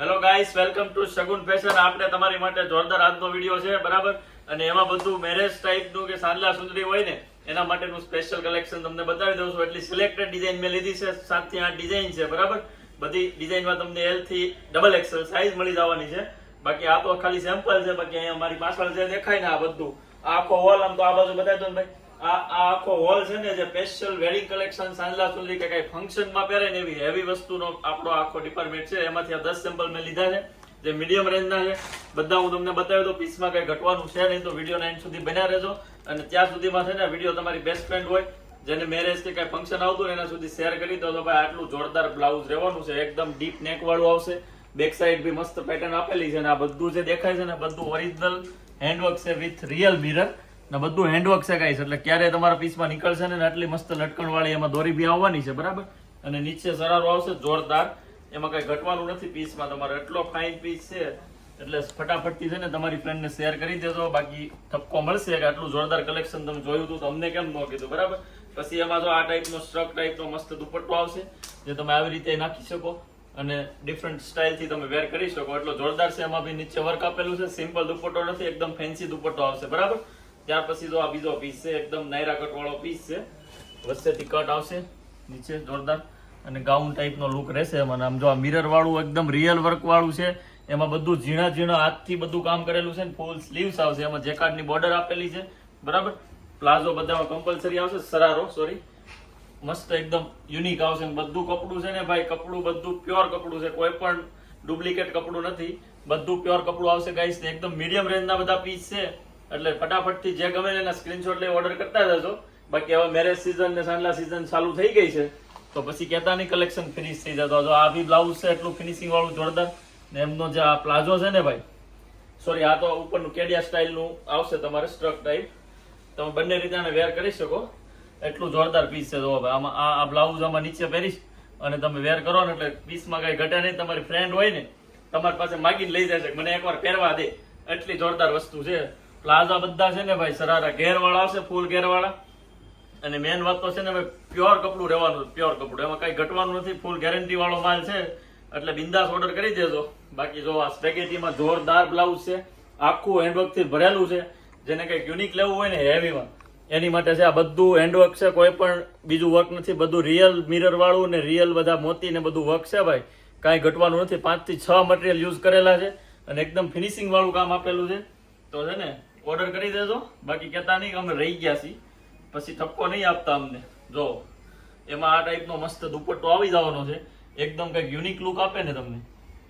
Hello guys welcome to Shagun fashion આપણે તમારી માટે જોરદાર આજનો વીડિયો છે, બરાબર? અને એમાં બધું મેરેજ ટાઈપનું કે સાંજલા સુંદરી હોય ને, એના માટેનું સ્પેશિયલ કલેક્શન તમને બતાવી દઉં છું. એટલી સિલેક્ટેડ ડિઝાઇન મેં લીધી છે સાતથી આઠ ડિઝાઇન છે, બરાબર? બધી ડિઝાઇનમાં તમને એલથી ડબલ એક્સેલ સાઈઝ મળી જવાની છે. બાકી આ તો ખાલી સેમ્પલ છે, બાકી અહીંયા મારી પાછળ જે દેખાય ને આ બધું આખો હોલ આમ તો આ બાજુ બતાવી દો ને ભાઈ. આ આખો હોલ છે ને જે સ્પેશિયલ વેડિંગ કલેક્શન સાંજલા સુધી કે કઈ ફંક્શનમાં પહેરે ને એવી હેવી વસ્તુનો આપણો આખો ડિપાર્ટમેન્ટ છે. એમાંથી આ દસ સેમ્પલ મેં લીધા છે. જે મીડિયમ રેન્જના છે. બધા હું તમને બતાવ્યો તો પીસમાં કઈ ઘટવાનું છે નહીં તો વીડિયો નાઇન સુધી બન્યા રહેજો. અને ત્યાં સુધીમાં છે ને વીડિયો તમારી બેસ્ટ ફ્રેન્ડ હોય, જેને મેરેજ કે કઈ ફંક્શન આવતું એના સુધી શેર કરી દો તો ભાઈ આટલું જોરદાર બ્લાઉઝ રહેવાનું છે. એકદમ ડીપ નેક વાળું આવશે. બેક સાઈડ બી મસ્ત પેટર્ન આપેલી છે અને આ બધું જે દેખાય છે ને બધું ઓરિજિનલ હેન્ડવર્ક છે વિથ રિયલ મિરર ને બધું હેન્ડવર્ક છે એટલે ક્યારે તમારા પીસમાં નીકળશે ને આટલી મસ્ત લટકણ વાળી એમાં દોરી બી આવવાની છે, બરાબર? અને નીચે સરારો આવશે, જોરદાર. એમાં કઈ ઘટવાનું નથી પીસમાં તમારે એટલો ફાઇન પીસ છે, એટલે ફટાફટથી છે ને તમારી ફ્રેન્ડને શેર કરી દેજો. બાકી ઠપકો મળશે કે આટલું જોરદાર કલેક્શન તમે જોયું હતું, તો અમને કેમ ન કીધું, બરાબર? પછી એમાં જો આ ટાઈપનો સ્ટ્રક ટાઈપનો મસ્ત દુપટ્ટો આવશે, જે તમે આવી રીતે નાખી શકો અને ડિફરન્ટ સ્ટાઇલથી તમે વેર કરી શકો. એટલો જોરદાર છે, એમાં બી નીચે વર્ક આપેલું છે. સિમ્પલ દુપટ્ટો નથી, એકદમ ફેન્સી દુપટ્ટો આવશે, બરાબર? ત્યાર પછી જો આ બીજો પીસ છે, એકદમ નાયરા કટ વાળો પીસ છે. વચ્ચેથી કટ આવશે, નીચે જોરદાર. અને ગાઉન ટાઈપનો લુક રહેશે એમાં. આમ જો આ મિરર વાળું એકદમ રિયલ વર્ક વાળું છે, એમાં બધું ઝીણા ઝીણા હાથથી બધું કામ કરેલું છે ને ફૂલ સ્લીવ્સ આવશે. એમાં જેકાર્ડની બોર્ડર આપેલી છે. બરાબર? પ્લાઝો બધામાં કમ્પલસરી આવશે. સરારો સોરી મસ્ત એકદમ યુનિક આવશે. બધું કપડું છે ને ભાઈ, કપડું બધું પ્યોર કપડું છે. કોઈ પણ ડુપ્લિકેટ કપડું નથી. બધું પ્યોર કપડું આવશે ગાઈસ એકદમ મીડિયમ રેન્જના બધા પીસ છે. એટલે ફટાફટથી જે ગમે એના સ્ક્રીનશોટ લઈ ઓર્ડર કરતા જશો બાકી હવે મેરેજ સીઝન ને સાંડલા સિઝન ચાલુ થઈ ગઈ છે, તો પછી કેતાની કલેક્શન ફિનિશ થઈ જતો હતો. આ બી બ્લાઉઝ છે, એટલું ફિનિશિંગ વાળું જોરદાર. ને એમનો જે આ પ્લાઝો છે ને ભાઈ સોરી આ તો ઉપરનું કેડિયા સ્ટાઇલનું આવશે તમારે સ્ટ્રક ટાઈપ તમે બંને રીતે આને વેર કરી શકો. એટલું જોરદાર પીસ છે. જો આમાં આ બ્લાઉઝ આમાં નીચે પહેરીશ અને તમે વેર કરો ને એટલે પીસમાં કાંઈ ઘટે નહીં. તમારી ફ્રેન્ડ હોય ને, તમારી પાસે માગીને લઈ જશે મને એકવાર પહેરવા દે. એટલી જોરદાર વસ્તુ છે. પ્લાઝા બધા છે ને ભાઈ સરારા ઘેર વાળા આવશે ફૂલ ઘેર વાળા અને મેન વાત તો છે ને ભાઈ પ્યોર કપડું રહેવાનું પ્યોર કપડું. એમાં કઈ ઘટવાનું નથી ફૂલ ગેરંટી વાળો માલ છે. એટલે બિંદાસ ઓર્ડર કરી દેજો. બાકી જો આ સ્પેગેટીમાં જોરદાર બ્લાઉઝ છે, આખું હેન્ડવર્કથી ભરેલું છે, જેને કંઈક યુનિક લેવું હોય ને હેવીમાં એની માટે છે આ બધું હેન્ડવર્ક છે, કોઈ પણ બીજું વર્ક નથી. બધું રિયલ મિરર વાળું ને રિયલ બધા મોતી ને બધું વર્ક છે ભાઈ. કાંઈ ઘટવાનું નથી. પાંચથી છ મટીરિયલ યુઝ કરેલા છે. અને એકદમ ફિનિશિંગ વાળું કામ આપેલું છે. તો છે ને ઓર્ડર કરી દેજો. બાકી કહેતા નહીં અમે રહી ગયા છીએ. પછી ઠપકો નહીં આપતા અમને. જો, એમાં આ ટાઈપનો મસ્ત દુપટ્ટો આવી જવાનો છે. એકદમ કંઈક યુનિક લુક આપે ને તમને.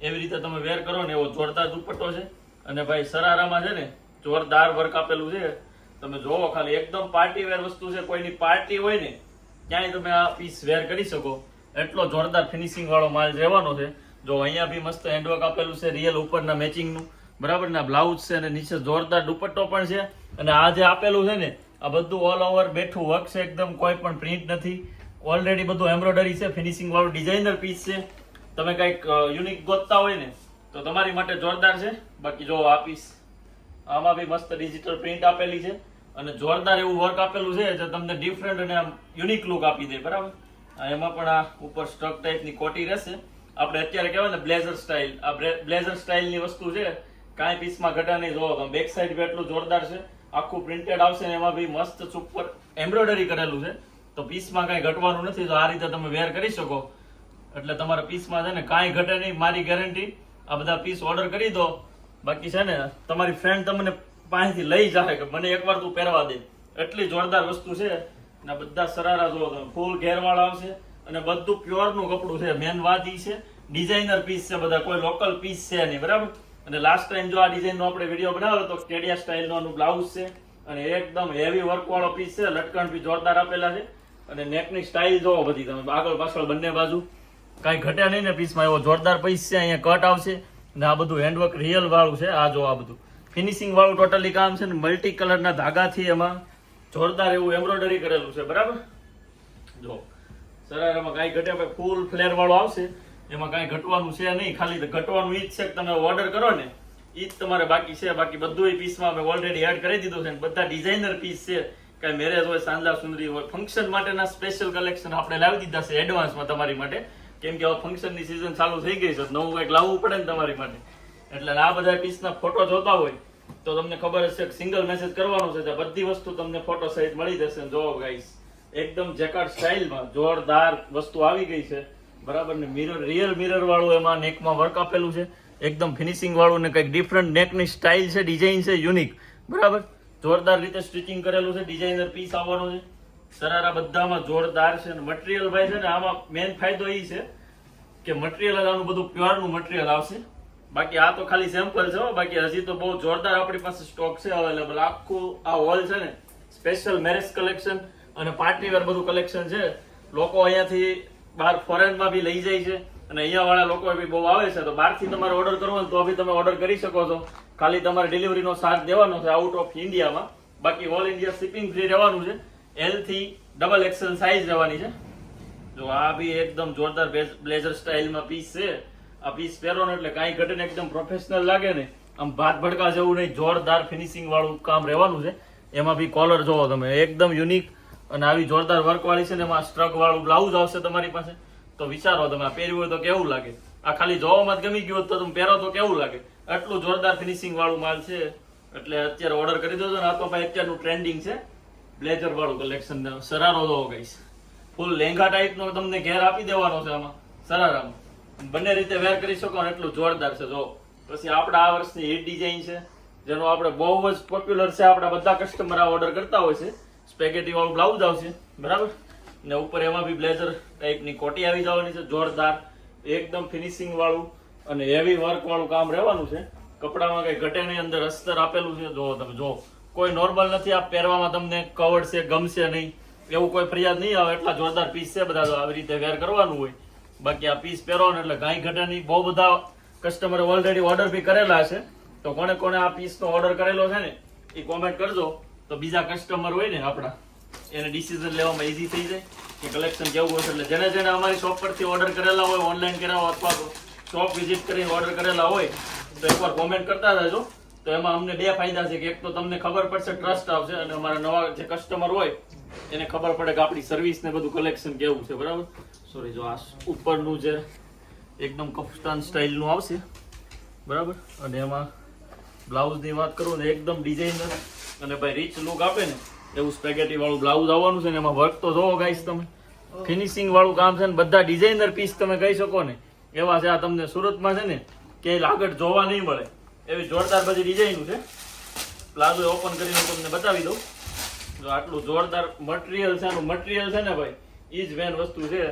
એવી રીતે તમે વેર કરો ને એવો જોરદાર દુપટ્ટો છે. અને ભાઈ, સરારામાં છે ને જોરદાર વર્ક આપેલું છે. તમે જોવો, ખાલી એકદમ પાર્ટી વેર વસ્તુ છે. કોઈની પાર્ટી હોય ને, ક્યાંય તમે આ પીસ વેર કરી શકો. એટલો જોરદાર ફિનિશિંગ વાળો માલ રહેવાનો છે. જો અહીંયા બી મસ્ત હેન્ડવર્ક આપેલું છે રિયલ ઉપરના મેચિંગનું બરાબર? ને બ્લાઉઝ છે અને નીચે જોરદાર દુપટ્ટો પણ છે. અને આ જે આપેલું છે ને, આ બધું ઓલ ઓવર બેઠું વર્ક છે એકદમ, કોઈ પણ પ્રિન્ટ નથી. ઓલરેડી બધું એમ્બ્રોઇડરી છે ફિનિશિંગ વાળું ડિઝાઇનર પીસ છે. તમે કંઈક યુનિક ગોતતા હોય ને, તો તમારી માટે જોરદાર છે. બાકી જો આ પીસ આમાં બી મસ્ત ડિજિટલ પ્રિન્ટ આપેલી છે. અને જોરદાર એવું વર્ક આપેલું છે જે તમને ડિફરન્ટ અને આમ યુનિક લુક આપી દે, બરાબર? એમાં પણ આ ઉપર સ્ટ્રક ટાઈપની કોટી રહેશે. આપણે અત્યારે કહેવાય ને બ્લેઝર સ્ટાઇલ આ બ્લેઝર સ્ટાઇલની વસ્તુ છે. કાંઈ પીસમાં ઘટા નહીં જોવો તમે બેક સાઈડ એટલું જોરદાર છે. આખું પ્રિન્ટેડ આવશે ને એમાં બી મસ્ત સુપર એમ્બ્રોઇડરી કરેલું છે. તો પીસમાં કાંઈ ઘટવાનું નથી, તો આ રીતે તમે વેર કરી શકો. એટલે તમારા પીસમાં છે ને કાંઈ ઘટે નહીં, મારી ગેરંટી આ બધા પીસ ઓર્ડર કરી દો. બાકી છે ને, તમારી ફ્રેન્ડ તમને પાસેથી લઈ જાય કે મને એકવાર તું પહેરવા દે. એટલી જોરદાર વસ્તુ છે. ને બધા સરારા જોવો તમે ફૂલ ઘેરવાળા આવશે. અને બધું પ્યોરનું કપડું છે. મેન વાત એ છે ડિઝાઇનર પીસ છે બધા, કોઈ લોકલ પીસ છે નહીં, બરાબર? અને લાસ્ટ ટાઈમ જો આ ડિઝાઇન નો આપણે વીડિયો બનાવ્યો તો કેડિયા સ્ટાઇલ નો આનું બ્લાઉઝ છે અને એકદમ હેવી વર્ક વાળો પીસ છે, લટકણ બી જોરદાર આપેલા છે. અને નેકની સ્ટાઇલ જોવો બધી તમે, આગળ પાછળ બંને બાજુ. કાંઈ ઘટે નહીં ને પીસમાં એવો જોરદાર પીસ છે, અહીંયા કટ આવશે. ને આ બધું હેન્ડવર્ક રિયલ વાળું છે, આ જો આ બધું. ફિનિશિંગ વાળું ટોટલી કામ છે ને મલ્ટી કલરના ધાગાથી એમાં. જોરદાર એવું એમ્બ્રોઇડરી કરેલું છે, બરાબર? જો સરારામાં કાંઈ ઘટે ફૂલ ફ્લેર વાળો આવશે. એમાં કાંઈ ઘટવાનું છે નહીં, ખાલી ઘટવાનું ઈ જ છે કે તમે ઓર્ડર કરો ને, ઈ જ તમારે બાકી છે. બાકી બધું પીસમાં અમે ઓલરેડી એડ કરી દીધું છે બધા ડિઝાઇનર પીસ છે. કાંઈ મેરેજ હોય સાંદલા સુંદરી હોય ફંક્શન માટેના સ્પેશિયલ કલેક્શન આપણે લાવી દીધા છે એડવાન્સમાં તમારી માટે. કેમ કે હવે ફંક્શનની સિઝન ચાલુ થઈ ગઈ છે નવું કંઈક લાવવું પડે ને તમારી માટે. એટલે આ બધા પીસના ફોટો જોતા હોય, તો તમને ખબર હશે કે સિંગલ મેસેજ કરવાનો છે બધી વસ્તુ તમને ફોટો સહિત મળી જશે જોવો ગાઈસ એકદમ જેકાર્ડ સ્ટાઇલમાં જોરદાર વસ્તુ આવી ગઈ છે. બરાબર ને મિરર રિયલ મિરર વાળું એમાં નેકમાં વર્ક આપેલું છે. એકદમ ફિનિશિંગ વાળું ને કંઈક ડિફરન્ટ નેકની સ્ટાઇલ છે ડિઝાઇન છે યુનિક બરાબર? જોરદાર રીતે સ્ટિચિંગ કરેલું છે ડિઝાઇનર પીસ આવવાનો છે. સરારા બધામાં જોરદાર છે અને મટીરિયલ ભાઈ છે ને આમાં મેઇન ફાયદો એ છે કે મટીરિયલ આનું બધું પ્યોરનું મટીરિયલ આવશે. બાકી આ તો ખાલી સેમ્પલ છે. બાકી હજી તો બહુ જોરદાર આપણી પાસે સ્ટોક છે અવેલેબલ આખું આ હોલ છે ને સ્પેશિયલ મેરેજ કલેક્શન અને પાર્ટીવેર બધું કલેક્શન છે. લોકો અહીંયાથી બહાર ફોરેનમાં બી લઈ જાય છે. અને અહીંયા વાળા લોકો બી બહુ આવે છે. તો બહારથી તમારે ઓર્ડર કરવો તો બી તમે ઓર્ડર કરી શકો છો. ખાલી તમારે ડિલિવરીનો ચાર્જ દેવાનો છે આઉટ ઓફ ઇન્ડિયામાં બાકી ઓલ ઇન્ડિયા શિપિંગ ફ્રી રહેવાનું છે. એલથી ડબલ એક્સેલ સાઇઝ રહેવાની છે. જો આ બી એકદમ જોરદાર બ્લેઝર સ્ટાઇલમાં પીસ છે. આ પીસ પહેરો ને એટલે કાંઈ ઘટે એકદમ પ્રોફેશનલ લાગે ને. આમ ભાત ભડકા જેવું નહીં, જોરદાર ફિનિશિંગ વાળું કામ રહેવાનું છે. એમાં બી કોલર જોવો તમે. એકદમ યુનિક અને આવી જોરદાર વર્ક વાળી છે ને એમાં સ્ટ્રક વાળું બ્લાઉઝ આવશે તમારી પાસે. તો વિચારો, તમે આ પહેર્યું હોય તો કેવું લાગે? આ ખાલી જોવામાં જ ગમી ગયું તો તમે પહેરો તો કેવું લાગે? આટલું જોરદાર ફિનિશિંગ વાળું માલ છે. એટલે અત્યારે ઓર્ડર કરી દેજો ને. આ તો ભાઈ અત્યારનું ટ્રેન્ડિંગ છે. બ્લેઝર વાળું કલેક્શન સરારો જોવો ગઈશ ફૂલ લેંઘા ટાઈપ નો તમને ઘેર આપી દેવાનો છે આમાં. સરારામાં. બંને રીતે વેર કરી શકો ને એટલું જોરદાર છે. જો. પછી આપણા આ વર્ષની હિટ ડિઝાઇન છે. જેનો આપણે બહુ જ પોપ્યુલર છે. આપણા બધા કસ્ટમર આ ઓર્ડર કરતા હોય છે. સ્પેગેટી વાળું બ્લાઉઝ આવશે. બરાબર? ને ઉપર એમાં બી બ્લેઝર ટાઈપની કોટી આવી જવાની છે, જોરદાર. એકદમ ફિનિશિંગ વાળું અને હેવી વર્ક વાળું કામ રહેવાનું છે. કપડામાં કઈ ઘટે નહીં, અંદર અસ્તર આપેલું છે. જો, તમે જો, કોઈ નોર્મલ નથી, આ પહેરવામાં તમને કવડ છે ગમશે નહીં. એવું કોઈ ફરિયાદ નહીં આવે, એટલા જોરદાર પીસ છે બધા આવી રીતે વેર કરવાનું હોય. બાકી આ પીસ પહેરો એટલે કાંઈ ઘટે નહીં. બહુ બધા કસ્ટમરે ઓલરેડી ઓર્ડર બી કરેલા છે. તો કોને કોને આ પીસનો ઓર્ડર કરેલો છે ને, એ કોમેન્ટ કરજો. તો બીજા કસ્ટમર હોય ને આપણા, એને ડિસિઝન લેવામાં ઈઝી થઈ જાય કે કલેક્શન કેવું હશે એટલે જેને જેને અમારી શોપ પરથી ઓર્ડર કરેલા હોય ઓનલાઈન હોય અથવા શોપ વિઝિટ કરીને ઓર્ડર કરેલા હોય, તો એકવાર કોમેન્ટ કરતા રહેજો. તો એમાં અમને બે ફાયદા છે કે એક તો તમને ખબર પડશે ટ્રસ્ટ આવશે અને અમારા નવા જે કસ્ટમર હોય, એને ખબર પડે કે આપણી સર્વિસ ને બધું કલેક્શન કેવું છે, બરાબર? સોરી જો આ ઉપરનું જે એકદમ કફસ્તાન સ્ટાઇલનું આવશે, બરાબર? અને એમાં બ્લાઉઝની વાત કરું ને, એકદમ ડિઝાઇનર અને ભાઈ રીચ લુક આપે ને એવું સ્પેગેટી વાળું બ્લાઉઝ આવવાનું છે ને એમાં વર્ક તો જોવો ગાઈશ તમે. ફિનિશિંગ વાળું કામ છે ને બધા ડિઝાઇનર પીસ તમે કહી શકો ને. એવા છે આ તમને સુરતમાં છે ને કે આગળ જોવા નહીં મળે. એવી જોરદાર બધી ડિઝાઇન છે. પ્લાઝો ઓપન કરીને તમને બતાવી દઉં. જો આટલું જોરદાર મટીરિયલ છે આનું મટીરિયલ છે ને ભાઈ એ જ મેન વસ્તુ છે.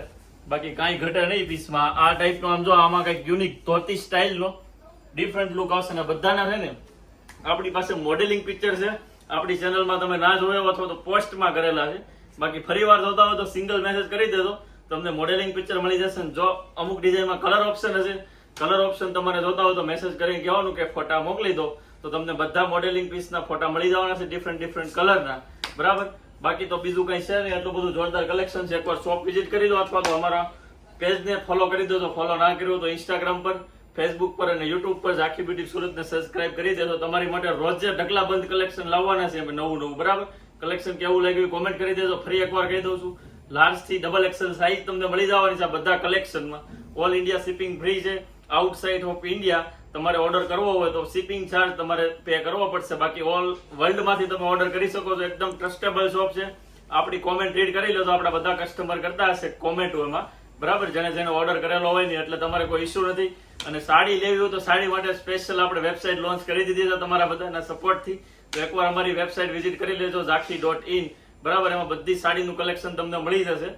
બાકી કાંઈ ઘટે નહીં પીસમાં આ ટાઈપનો આમ જો આમાં કંઈક યુનિક ધોતી સ્ટાઇલનો ડિફરન્ટ લુક આવશે ને બધાના છે ને. આપણી પાસે મોડેલિંગ પિક્ચર છે. આપણી ચેનલમાં તમે ના જોયો અથવા તો પોસ્ટમાં કરેલા છે. બાકી ફરીવાર જોતા હોય તો સિંગલ મેસેજ કરી દેજો. તમને મોડેલિંગ પિક્ચર મળી જશે જો અમુક ડિઝાઇનમાં કલર ઓપ્શન હશે કલર ઓપ્શન તમારે જોતા હોય તો મેસેજ કરીને કહેવાનું કે ફોટા મોકલી દો. તો તમને બધા મોડેલિંગ પીસના ફોટા મળી જવાના છે ડિફરન્ટ ડિફરન્ટ કલરના બરાબર? બાકી તો બીજું કંઈ છે નહીં એટલું બધું જોરદાર કલેક્શન છે. એકવાર શોપ વિઝિટ કરી દો અથવા તો અમારા પેજને ફોલો કરી દો. તો ફોલો ના કર્યો તો ઇન્સ્ટાગ્રામ પર ફેસબુક પર અને યુટ્યુબ પર ઝાંખી બ્યુટી સુરતને સબસ્ક્રાઇબ કરી દેજો. તમારી માટે રોજે ઢગલા બંધ કલેક્શન લાવવાના છે. અમે નવું નવું, બરાબર? કલેક્શન કેવું લાગ્યું કોમેન્ટ કરી દેજો. ફરી એકવાર કહી દઉં છું. લાર્જથી ડબલ એક્સેલ સાઇઝ તમને મળી જવાની છે બધા કલેક્શનમાં ઓલ ઇન્ડિયા શિપિંગ ફ્રી છે. આઉટસાઇડ ઓફ ઇન્ડિયા તમારે ઓર્ડર કરવો હોય તો શિપિંગ ચાર્જ તમારે પે કરવો પડશે. બાકી ઓલ વર્લ્ડમાંથી તમે ઓર્ડર કરી શકો છો. એકદમ ટ્રસ્ટેબલ શોપ છે. આપણી કોમેન્ટ રીડ કરી લો તો આપણા બધા કસ્ટમર કરતા હશે કોમેન્ટ એમાં બરાબર? જેને જેને ઓર્ડર કરેલો હોય ને એટલે તમારે કોઈ ઇશ્યુ નથી. અને સાડી લેવી હોય તો સાડી માટે સ્પેશિયલ આપણે વેબસાઇટ લોન્ચ કરી દીધી છે તમારા બધાના સપોર્ટથી તો એકવાર અમારી વેબસાઇટ વિઝિટ કરી લેજો ઝાંખી ડોટ ઇન બરાબર, એમાં બધી સાડીનું કલેક્શન તમને મળી જશે.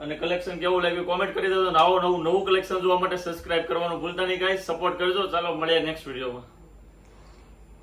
અને કલેક્શન કેવું લાગ્યું કોમેન્ટ કરી દેજો. આવો નવું નવું કલેક્શન જોવા માટે સબસ્ક્રાઇબ કરવાનું ભૂલતા નહીં કાંઈ સપોર્ટ કરજો. ચાલો, મળીએ નેક્સ્ટ વિડીયોમાં